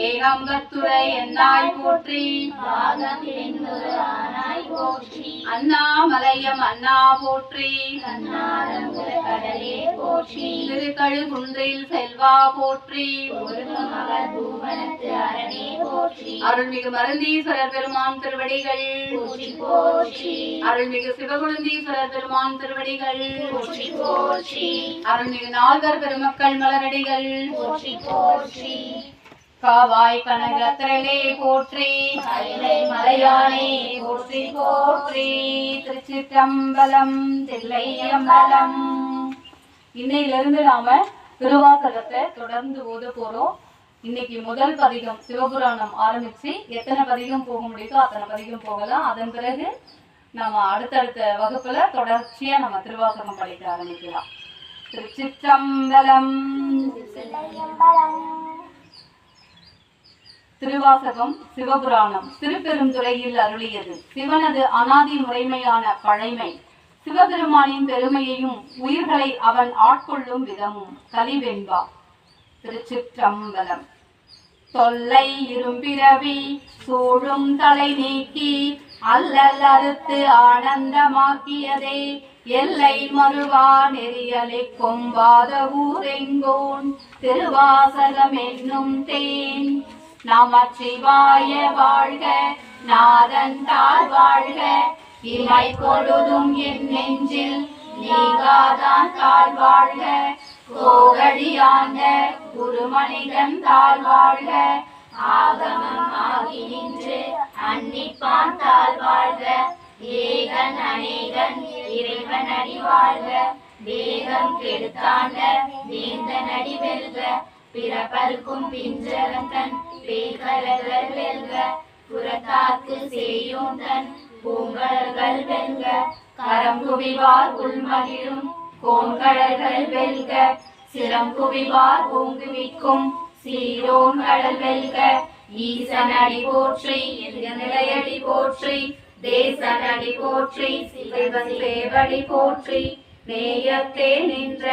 ஏகம்பத்துரை என்னாய் போற்றி. பாகம் பின்னுரு ஆனாய் போற்றி அண்ணாமலையம் அண்ணா போற்றி. கண்ணாரங்குல கடலே போற்றி திருக்கழுகுன்றில் செல்வா போற்றி. மகள் பூவனத்து அரணே போற்றி அருள்மிகு மருந்தீஸ்வரர் பெருமான் திருவடிகள். போற்றி அருள்மிகு சிவகுழந்தீஸ்வரர் பெருமான் திருவடிகள். போற்றி போற்றி அருள்மிகு நால்வர் பெருமக்கள் மலரடிகள். போற்றி போற்றி காவாய் கனகத்திரளே போற்றி. மலையானே போற்றி போற்றி. திருச்சிற்றம்பலம் தில்லையம்பலம். இன்னையிலிருந்து நாம திருவாசகத்தை தொடர்ந்து ஓத போறோம். இன்னைக்கு முதல் பதிகம் சிவபுராணம் ஆரம்பிச்சு எத்தனை பதிகம் போக முடியுதோ அத்தனை பதிகம் போகலாம். அதன் பிறகு நம்ம அடுத்தடுத்த வகுப்புல தொடர்ச்சியா நம்ம திருவாசகம் படிக்க ஆரம்பிக்கலாம். திருச்சிற்றம்பலம். திருவாசகம் சிவபுராணம். திருப்பெருந்துறையில் அருளியது. சிவனது அனாதி முறைமையான பழைமை. சிவபெருமானின் பெருமையையும் உயிர்களை அவன் ஆட்கொள்ளும் விதமும் கலிவெண்பா. திருச்சிற்றம்பலம். தொல்லை இரும்பிறவி சூழும் தலை நீக்கி அல்லல் அறுத்து ஆனந்தமாக்கியதே. எல்லை மறுவா நெறியலை கொம்பாத ஊரெங்கோன். திருவாசகம் என்னும் தேன். நமச்சிவாய வாழ்க நாதன் வாழ்க. இமை பொழுதும் என் நெஞ்சில் நீங்காதான் தாழ் வாழ்க. கோகழியாண்ட குருமனிதன் தாழ் வாழ்க. ஆகமம் ஆகி நின்று அன்னிப்பான் தாழ் வாழ்க. ஏகன் அநேகன் இறைவன் அடி வாழ்க. வேகம் கெடுத்தாண்ட வேந்தன் அடி வெல்க. பிறப்பருக்கும் பிஞ்சரந்தன் பேய்கலர்கள் வெல்க புறத்தாக்கு செய்யோந்தன் பூங்கடல்கள் வெல்க கரங்குவிவார் உள்மகிழும் கோண்கடல்கள் வெல்க சிரம் குவிவார் ஓங்குவிக்கும் சீரோன் கடல் வெல்க ஈசனடி போற்றி நிலையடி போற்றி தேசனடி போற்றி சிவன் போற்றி நேயத்தே நின்ற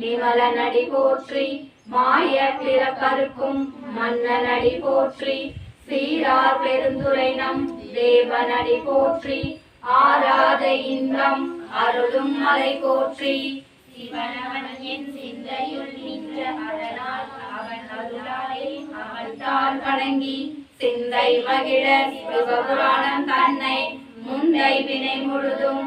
நிமலனடி போற்றி மாய பிறப்பருக்கும் மன்னனடி போற்றி சீரார் பெருந்துரை நம் தேவனடி போற்றி ஆராத இன்பம் அருளும் மலை போற்றி. சிவனவன் என் சிந்தையுள் நின்ற அதனால் அவன் அருளாலே அவன் தான் வணங்கி சிந்தை மகிழ சிவபுராணம் தன்னை முந்தை வினை முழுதும்